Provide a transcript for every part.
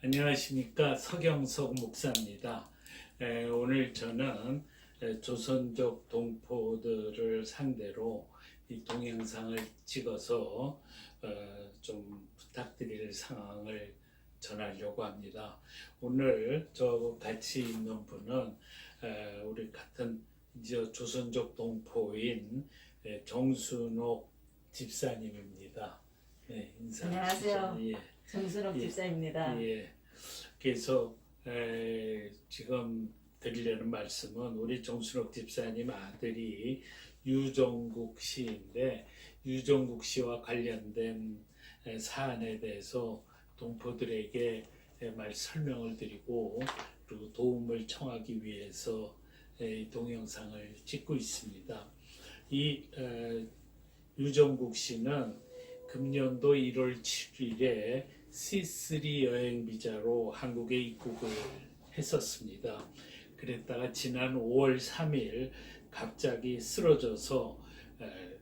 안녕하십니까 서경석 목사입니다. 에, 오늘 저는 에, 조선족 동포들을 상대로 이 동영상을 찍어서 어, 좀 부탁드릴 상황을 전하려고 합니다. 오늘 저 같이 있는 분은 에, 우리 같은 이제 조선족 동포인 에, 정순옥 집사님입니다. 네, 인사 안녕하세요. 예. 정순옥 예. 집사입니다. 예. 그래서 에, 지금 드리려는 말씀은 우리 정순옥 집사님 아들이 유정국 씨인데 유정국 씨와 관련된 에, 사안에 대해서 동포들에게 에, 말 설명을 드리고 그리고 도움을 청하기 위해서 동영상을 찍고 있습니다. 이 에, 유정국 씨는 금년도 1월 7일에 C3 여행 비자로 한국에 입국을 했었습니다. 그랬다가 지난 5월 3일 갑자기 쓰러져서 에,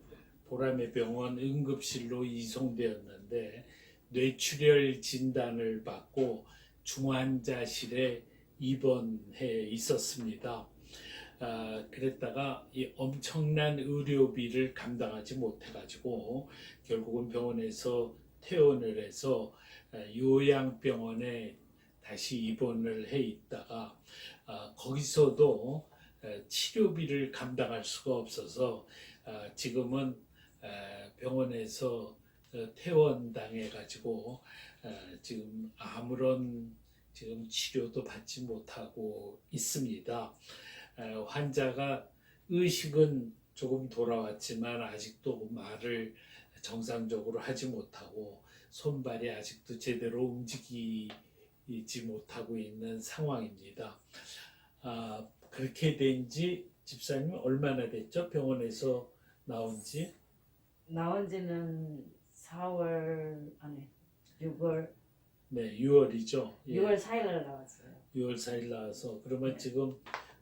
보라매 병원 응급실로 이송되었는데 뇌출혈 진단을 받고 중환자실에 입원해 있었습니다. 아, 그랬다가 이 엄청난 의료비를 감당하지 못해가지고 결국은 병원에서 퇴원을 해서 아, 요양병원에 다시 입원을 해 있다가 아, 거기서도 아, 치료비를 감당할 수가 없어서 아, 지금은 아, 병원에서 어, 퇴원당해 가지고 지금 아무런 지금 치료도 받지 못하고 있습니다. 에, 환자가 의식은 조금 돌아왔지만 아직도 말을 정상적으로 하지 못하고 손발이 아직도 제대로 움직이지 못하고 있는 상황입니다. 아, 그렇게 된 지 집사님 얼마나 됐죠? 병원에서 나온 지? 나온 지는 4월 아니 6월 네, 6월이죠. 예. 6월 4일 날 나왔어요. 6월 4일 나와서 그러면 네. 지금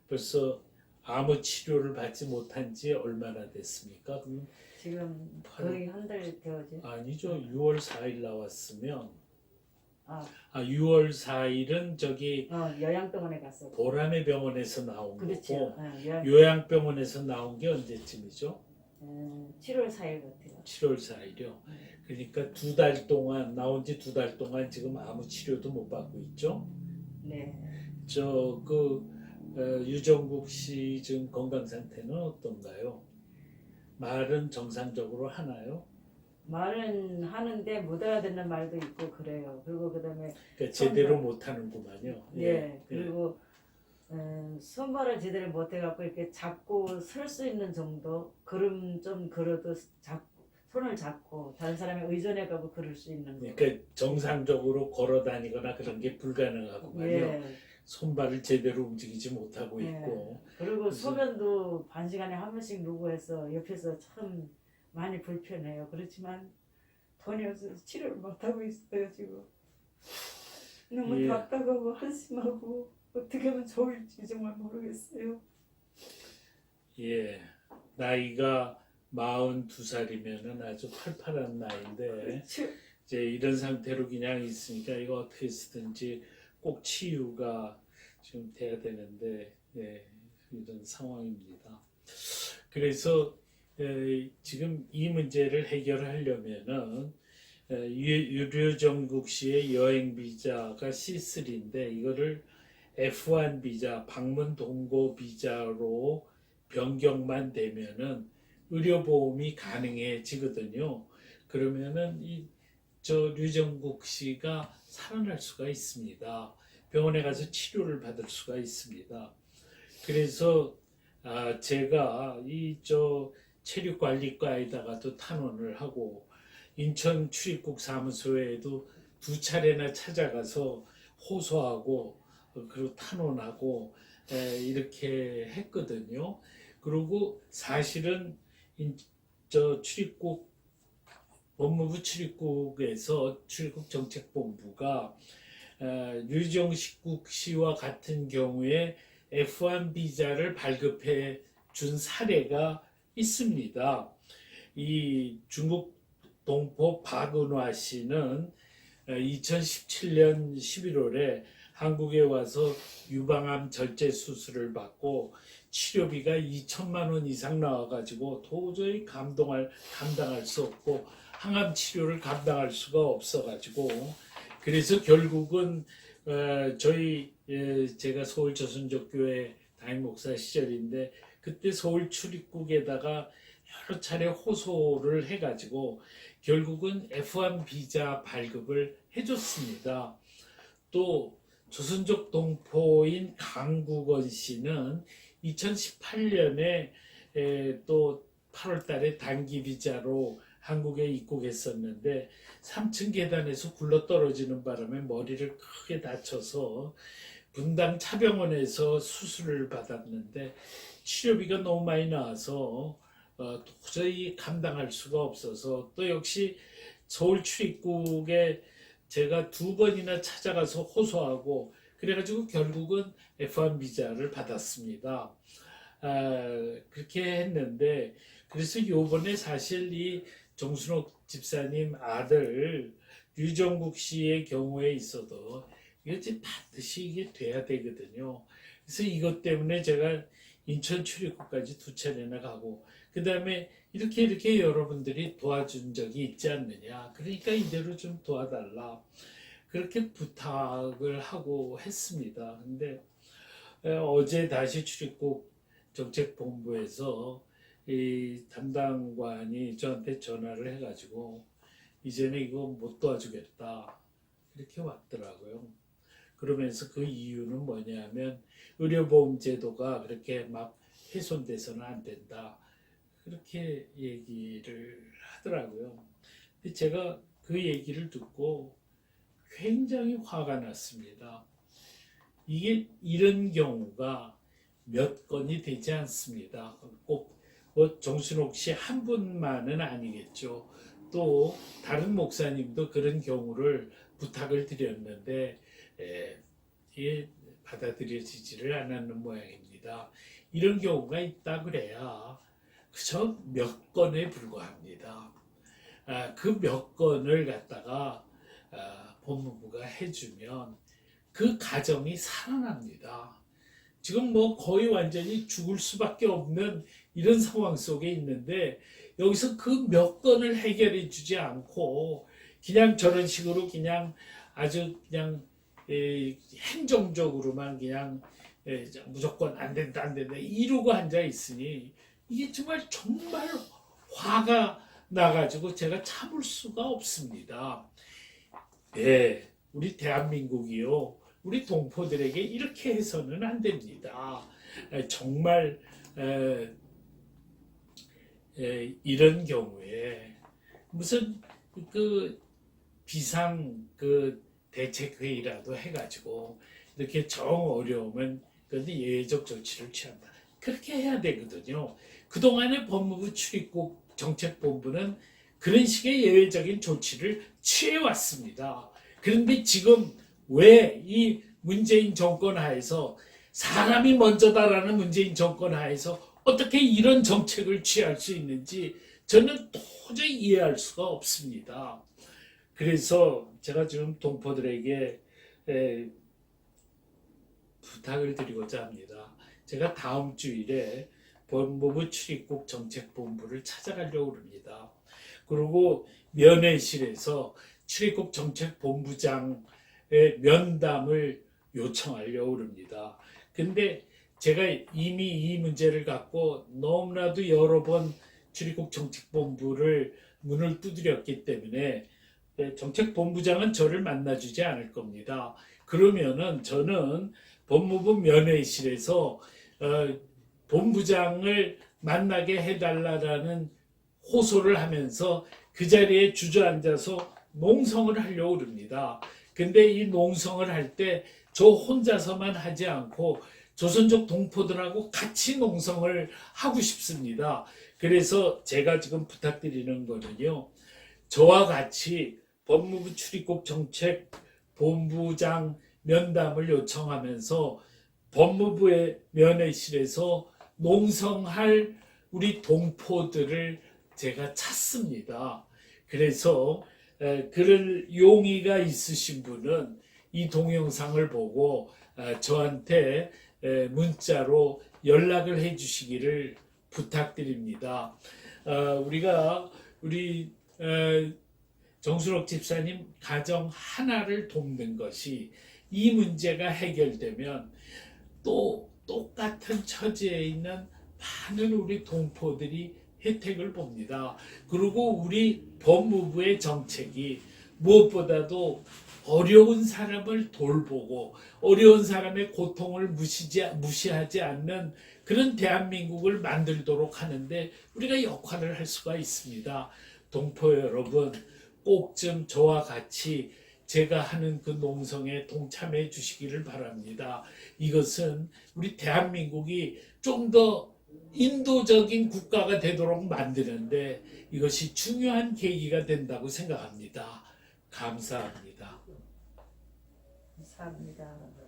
벌써 아무 치료를 받지 못한 지 얼마나 됐습니까? 그럼 지금 팔- 거의 한 달 되어지. 아니죠. 6월 4일 나왔으면 아, 아 6월 4일은 저기 어, 요양병원에 갔어. 보라매 병원에서 나온 그렇죠. 거고 어, 요양, 요양병원에서 나온 게 언제쯤이죠? 음, 7월 4일 같아요. 7월 4일이요. 그러니까 두 달 동안 나온 지 두 달 동안 지금 아무 치료도 못 받고 있죠. 네. 저 그 유정국 씨 지금 건강 상태는 어떤가요? 말은 정상적으로 하나요? 말은 하는데 못 알아듣는 말도 있고 그래요. 그리고 그다음에 그러니까 제대로 못 하는구만요. 예, 그리고 음, 손발을 제대로 못 해갖고 이렇게 잡고 설 수 있는 정도 걸음 좀 걸어도 잡, 손을 잡고 다른 사람에 의존해가고 걸을 수 있는 거. 그러니까 정상적으로 걸어 다니거나 그런 게 불가능하구만요. 예. 손발을 제대로 움직이지 못하고 예. 있고. 그리고 그래서- 소변도 반 시간에 한 번씩 누구 해서 옆에서 참 많이 불편해요. 그렇지만 돈이 없어서 치료를 못 하고 있어요 지금. 너무 예. 답답하고 한심하고 어떻게 하면 좋을지 정말 모르겠어요. 예. 나이가 42살이면은 아주 팔팔한 나이인데 그렇죠. 이제 이런 상태로 그냥 있으니까 이거 어떻게 쓰든지 꼭 치유가 지금 돼야 되는데 예, 이런 상황입니다. 그래서 에, 지금 이 문제를 해결하려면은 에, 유- 유료정국 씨의 여행 비자가 C3인데 이거를 F1 비자, 방문 동거 비자로 변경만 되면은 의료보험이 가능해지거든요. 그러면은 이 저 류정국 씨가 살아날 수가 있습니다. 병원에 가서 치료를 받을 수가 있습니다. 그래서 아, 제가 이 저 체육관리과에다가도 탄원을 하고 인천 출입국 사무소에도 두 차례나 찾아가서 호소하고 어, 그리고 탄원하고 에, 이렇게 했거든요. 그리고 사실은 인- 저 출입국 법무부 출입국에서 출입국 정책본부가 어, 류정식국 씨와 같은 경우에 F1 비자를 발급해 준 사례가 있습니다. 이 중국 동포 박은화 씨는 2017년 11월에 한국에 와서 유방암 절제 수술을 받고 치료비가 2천만 원 이상 나와가지고 도저히 감동할 감당할 수 없고 항암 치료를 감당할 수가 없어가지고 그래서 결국은 어, 저희 예, 제가 서울 저순적교회 담임 목사 시절인데 그때 서울 출입국에다가 여러 차례 호소를 해가지고 결국은 F1 비자 발급을 해줬습니다. 또 조선족 동포인 강국원 씨는 2018년에 또 8월 달에 단기 비자로 한국에 입국했었는데 3층 계단에서 굴러 떨어지는 바람에 머리를 크게 다쳐서 분당 차병원에서 수술을 받았는데 치료비가 너무 많이 나와서 어, 도저히 감당할 수가 없어서 또 역시 서울 출입국에 제가 두 번이나 찾아가서 호소하고 그래가지고 결국은 F1 비자를 받았습니다. 아, 그렇게 했는데 그래서 요번에 사실 이 정순옥 집사님 아들 류정국 씨의 경우에 있어도 이게 반드시 이게 돼야 되거든요. 그래서 이것 때문에 제가 인천 출입국까지 두 차례나 가고 그 다음에 이렇게 이렇게 여러분들이 도와준 적이 있지 않느냐. 그러니까 이대로 좀 도와달라. 그렇게 부탁을 하고 했습니다. 근데 에, 어제 다시 출입국 정책본부에서 이 담당관이 저한테 전화를 해가지고 이제는 이거 못 도와주겠다. 이렇게 왔더라고요. 그러면서 그 이유는 뭐냐면 의료보험 제도가 그렇게 막 훼손돼서는 안 된다. 그렇게 얘기를 하더라고요. 근데 제가 그 얘기를 듣고 굉장히 화가 났습니다. 이게 이런 경우가 몇 건이 되지 않습니다. 꼭뭐 정순옥 씨 한 분만은 아니겠죠. 또 다른 목사님도 그런 경우를 부탁을 드렸는데 에, 이게 받아들여지지를 않았는 모양입니다. 이런 경우가 있다 그래야 그저 몇 건에 불과합니다. 아, 그 몇 건을 갖다가 아, 법무부가 해주면 그 가정이 살아납니다. 지금 뭐 거의 완전히 죽을 수밖에 없는 이런 상황 속에 있는데 여기서 그 몇 건을 해결해 주지 않고 그냥 저런 식으로 그냥 아주 그냥 에, 행정적으로만 그냥 에, 무조건 안 된다 안 된다 이러고 앉아 있으니 이게 정말 정말 화가 나가지고 제가 참을 수가 없습니다. 네, 우리 대한민국이요, 우리 동포들에게 이렇게 해서는 안 됩니다. 에, 정말 에, 에, 이런 경우에 무슨 그 비상 그 대책 회의라도 해가지고 이렇게 정 어려우면 그런데 예외적 조치를 취한다. 그렇게 해야 되거든요. 그동안의 법무부 출입국 정책본부는 그런 식의 예외적인 조치를 취해왔습니다. 그런데 지금 왜 이 문재인 정권 하에서 사람이 먼저다라는 문재인 정권 하에서 어떻게 이런 정책을 취할 수 있는지 저는 도저히 이해할 수가 없습니다. 그래서 제가 지금 동포들에게 에, 부탁을 드리고자 합니다. 제가 다음 주일에 법무부 출입국 정책본부를 찾아가려고 합니다. 그리고 면회실에서 출입국 정책본부장의 면담을 요청하려고 합니다. 근데 제가 이미 이 문제를 갖고 너무나도 여러 번 출입국 정책본부를 문을 두드렸기 때문에 정책본부장은 저를 만나주지 않을 겁니다. 그러면은 저는 법무부 면회실에서 어, 본부장을 만나게 해달라라는 호소를 하면서 그 자리에 주저앉아서 농성을 하려고 합니다. 근데 이 농성을 할 때 저 혼자서만 하지 않고 조선족 동포들하고 같이 농성을 하고 싶습니다. 그래서 제가 지금 부탁드리는 거는요. 저와 같이 법무부 출입국 정책 본부장 면담을 요청하면서 법무부의 면회실에서 농성할 우리 동포들을 제가 찾습니다. 그래서 에, 그럴 용의가 있으신 분은 이 동영상을 보고 아, 저한테 에, 문자로 연락을 해 주시기를 부탁드립니다. 아, 우리가 우리 에, 정수록 집사님 가정 하나를 돕는 것이 이 문제가 해결되면 또 똑같은 처지에 있는 많은 우리 동포들이 혜택을 봅니다. 그리고 우리 법무부의 정책이 무엇보다도 어려운 사람을 돌보고 어려운 사람의 고통을 무시지, 무시하지 않는 그런 대한민국을 만들도록 하는데 우리가 역할을 할 수가 있습니다. 동포 여러분, 꼭 좀 저와 같이 제가 하는 그 농성에 동참해 주시기를 바랍니다. 이것은 우리 대한민국이 좀더 인도적인 국가가 되도록 만드는데 이것이 중요한 계기가 된다고 생각합니다. 감사합니다. 감사합니다.